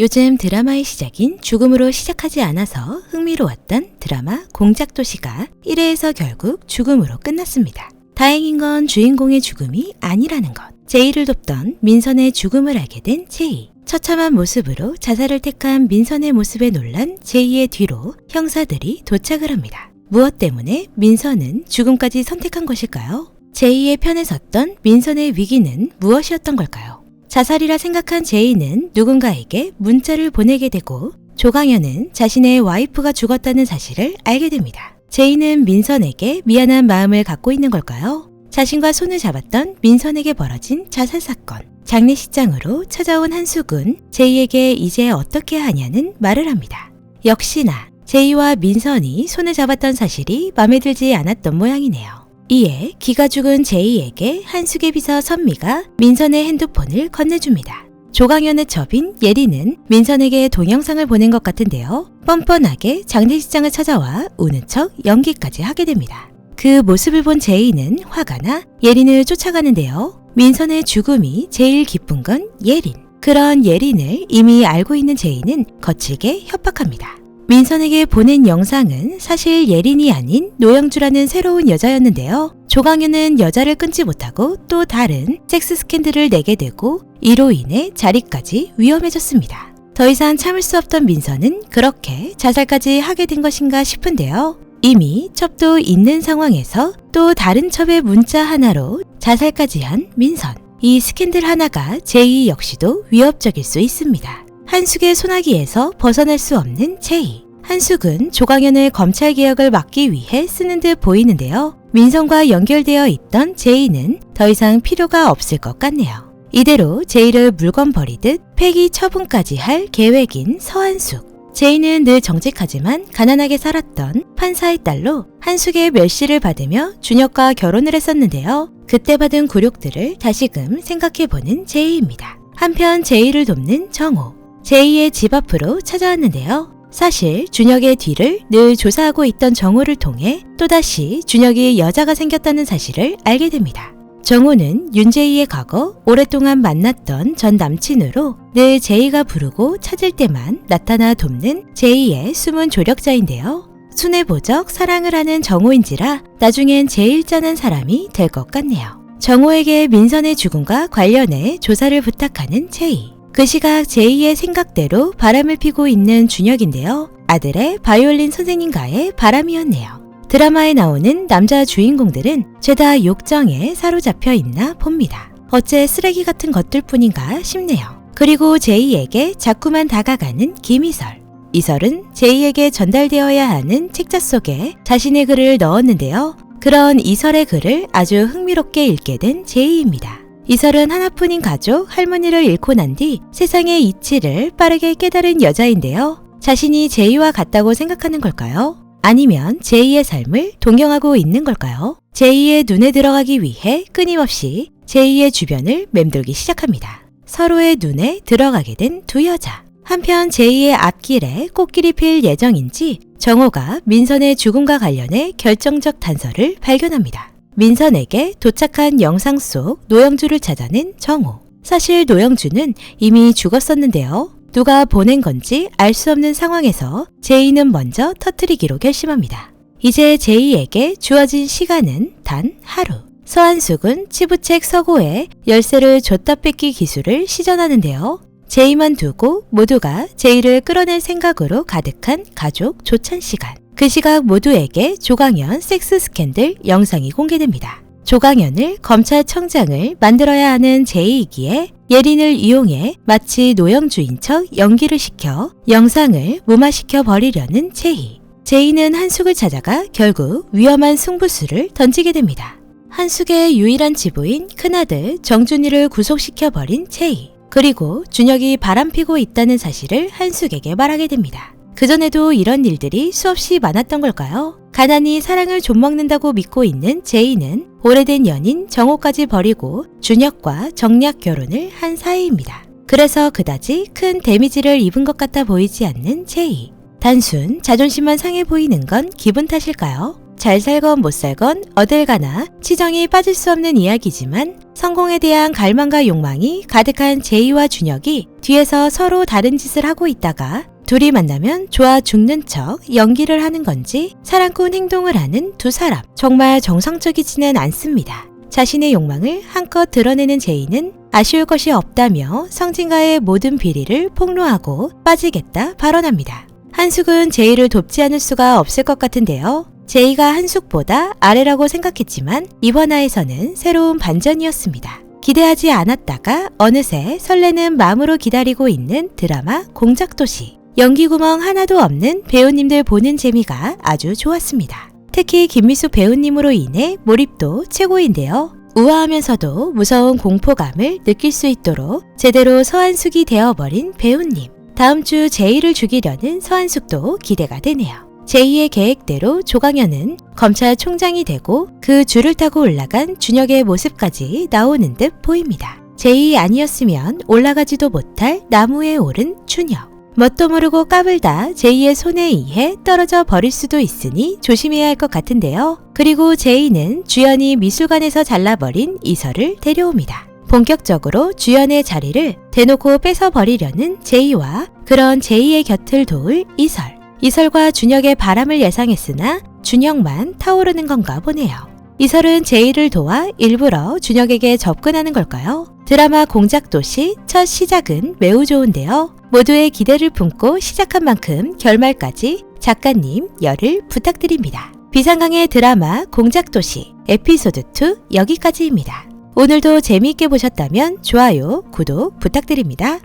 요즘 드라마의 시작인 죽음으로 시작하지 않아서 흥미로웠던 드라마 공작도시가 1회에서 결국 죽음으로 끝났습니다. 다행인 건 주인공의 죽음이 아니라는 것. 제이를 돕던 민선의 죽음을 알게 된 제이. 처참한 모습으로 자살을 택한 민선의 모습에 놀란 제이의 뒤로 형사들이 도착을 합니다. 무엇 때문에 민선은 죽음까지 선택한 것일까요? 제이의 편에 섰던 민선의 위기는 무엇이었던 걸까요? 자살이라 생각한 제이는 누군가에게 문자를 보내게 되고 조강현은 자신의 와이프가 죽었다는 사실을 알게 됩니다. 제이는 민선에게 미안한 마음을 갖고 있는 걸까요? 자신과 손을 잡았던 민선에게 벌어진 자살 사건. 장례식장으로 찾아온 한숙은 제이에게 이제 어떻게 하냐는 말을 합니다. 역시나 제이와 민선이 손을 잡았던 사실이 마음에 들지 않았던 모양이네요. 이에 기가 죽은 제이에게 한숙의 비서 선미가 민선의 핸드폰을 건네줍니다. 조강현의 첩인 예리는 민선에게 동영상을 보낸 것 같은데요. 뻔뻔하게 장례식장을 찾아와 우는 척 연기까지 하게 됩니다. 그 모습을 본 제이는 화가 나 예린을 쫓아가는데요. 민선의 죽음이 제일 기쁜 건 예린. 그런 예린을 이미 알고 있는 제이는 거칠게 협박합니다. 민선에게 보낸 영상은 사실 예린이 아닌 노영주라는 새로운 여자였는데요. 조강현은 여자를 끊지 못하고 또 다른 섹스 스캔들을 내게 되고 이로 인해 자리까지 위험해졌습니다. 더 이상 참을 수 없던 민선은 그렇게 자살까지 하게 된 것인가 싶은데요. 이미 첩도 있는 상황에서 또 다른 첩의 문자 하나로 자살까지 한 민선. 이 스캔들 하나가 제이 역시도 위협적일 수 있습니다. 한숙의 소나기에서 벗어날 수 없는 제이. 한숙은 조강현의 검찰 개혁을 막기 위해 쓰는 듯 보이는데요. 민선과 연결되어 있던 제이는 더 이상 필요가 없을 것 같네요. 이대로 제이를 물건 버리듯 폐기 처분까지 할 계획인 서한숙. 제이는 늘 정직하지만 가난하게 살았던 판사의 딸로 한숙의 멸시를 받으며 준혁과 결혼을 했었는데요. 그때 받은 굴욕들을 다시금 생각해보는 제이입니다. 한편 제이를 돕는 정호. 제이의 집 앞으로 찾아왔는데요. 사실 준혁의 뒤를 늘 조사하고 있던 정호를 통해 또다시 준혁이 여자가 생겼다는 사실을 알게 됩니다. 정호는 윤제이의 과거 오랫동안 만났던 전 남친으로 늘 제이가 부르고 찾을 때만 나타나 돕는 제이의 숨은 조력자인데요. 순애보적 사랑을 하는 정호인지라 나중엔 제일 짠한 사람이 될 것 같네요. 정호에게 민선의 죽음과 관련해 조사를 부탁하는 제이. 그 시각 제2의 생각대로 바람을 피고 있는 준혁인데요. 아들의 바이올린 선생님과의 바람이었네요. 드라마에 나오는 남자 주인공들은 죄다 욕정에 사로잡혀 있나 봅니다. 어째 쓰레기 같은 것들 뿐인가 싶네요. 그리고 제2에게 자꾸만 다가가는 김이설. 이설은 제2에게 전달되어야 하는 책자 속에 자신의 글을 넣었는데요. 그런 이설의 글을 아주 흥미롭게 읽게 된 제2입니다. 이설은 하나뿐인 가족 할머니를 잃고 난 뒤 세상의 이치를 빠르게 깨달은 여자인데요. 자신이 제이와 같다고 생각하는 걸까요? 아니면 제이의 삶을 동경하고 있는 걸까요? 제이의 눈에 들어가기 위해 끊임없이 제이의 주변을 맴돌기 시작합니다. 서로의 눈에 들어가게 된 두 여자. 한편 제이의 앞길에 꽃길이 필 예정인지 정호가 민선의 죽음과 관련해 결정적 단서를 발견합니다. 민선에게 도착한 영상 속 노영주를 찾아낸 정호. 사실 노영주는 이미 죽었었는데요. 누가 보낸 건지 알 수 없는 상황에서 제이는 먼저 터트리기로 결심합니다. 이제 제이에게 주어진 시간은 단 하루. 서한숙은 치부책 서고에 열쇠를 줬다 뺏기 기술을 시전하는데요. 제이만 두고 모두가 제이를 끌어낼 생각으로 가득한 가족 조찬 시간. 그 시각 모두에게 조강현 섹스 스캔들 영상이 공개됩니다. 조강현을 검찰청장을 만들어야 하는 제이이기에 예린을 이용해 마치 노영주인 척 연기를 시켜 영상을 무마시켜 버리려는 제이. 제이는 한숙을 찾아가 결국 위험한 승부수를 던지게 됩니다. 한숙의 유일한 지부인 큰아들 정준이를 구속시켜 버린 제이. 그리고 준혁이 바람피고 있다는 사실을 한숙에게 말하게 됩니다. 그전에도 이런 일들이 수없이 많았던 걸까요? 가난이 사랑을 좀먹는다고 믿고 있는 제이는 오래된 연인 정호까지 버리고 준혁과 정략 결혼을 한 사이입니다. 그래서 그다지 큰 데미지를 입은 것 같아 보이지 않는 제이. 단순 자존심만 상해 보이는 건 기분 탓일까요? 잘 살건 못 살건 어딜 가나 치정이 빠질 수 없는 이야기지만 성공에 대한 갈망과 욕망이 가득한 제이와 준혁이 뒤에서 서로 다른 짓을 하고 있다가 둘이 만나면 좋아 죽는 척 연기를 하는 건지 사랑꾼 행동을 하는 두 사람. 정말 정상적이지는 않습니다. 자신의 욕망을 한껏 드러내는 제이는 아쉬울 것이 없다며 성진가의 모든 비리를 폭로하고 빠지겠다 발언합니다. 한숙은 제이를 돕지 않을 수가 없을 것 같은데요. 제이가 한숙보다 아래라고 생각했지만 이번 화에서는 새로운 반전이었습니다. 기대하지 않았다가 어느새 설레는 마음으로 기다리고 있는 드라마 공작도시. 연기 구멍 하나도 없는 배우님들 보는 재미가 아주 좋았습니다. 특히 김미숙 배우님으로 인해 몰입도 최고인데요. 우아하면서도 무서운 공포감을 느낄 수 있도록 제대로 서한숙이 되어버린 배우님. 다음 주 제이를 죽이려는 서한숙도 기대가 되네요. 제이의 계획대로 조강현은 검찰총장이 되고 그 줄을 타고 올라간 준혁의 모습까지 나오는 듯 보입니다. 제이 아니었으면 올라가지도 못할 나무에 오른 준혁. 뭣도 모르고 까불다 제이의 손에 의해 떨어져 버릴 수도 있으니 조심해야 할 것 같은데요. 그리고 제이는 주연이 미술관에서 잘라버린 이설을 데려옵니다. 본격적으로 주연의 자리를 대놓고 뺏어버리려는 제이와 그런 제이의 곁을 도울 이설. 이설과 준혁의 바람을 예상했으나 준혁만 타오르는 건가 보네요. 이설은 제이를 도와 일부러 준혁에게 접근하는 걸까요? 드라마 공작도시 첫 시작은 매우 좋은데요. 모두의 기대를 품고 시작한 만큼 결말까지 작가님 열을 부탁드립니다. 비상강의 드라마 공작도시 에피소드 2 여기까지입니다. 오늘도 재미있게 보셨다면 좋아요, 구독 부탁드립니다.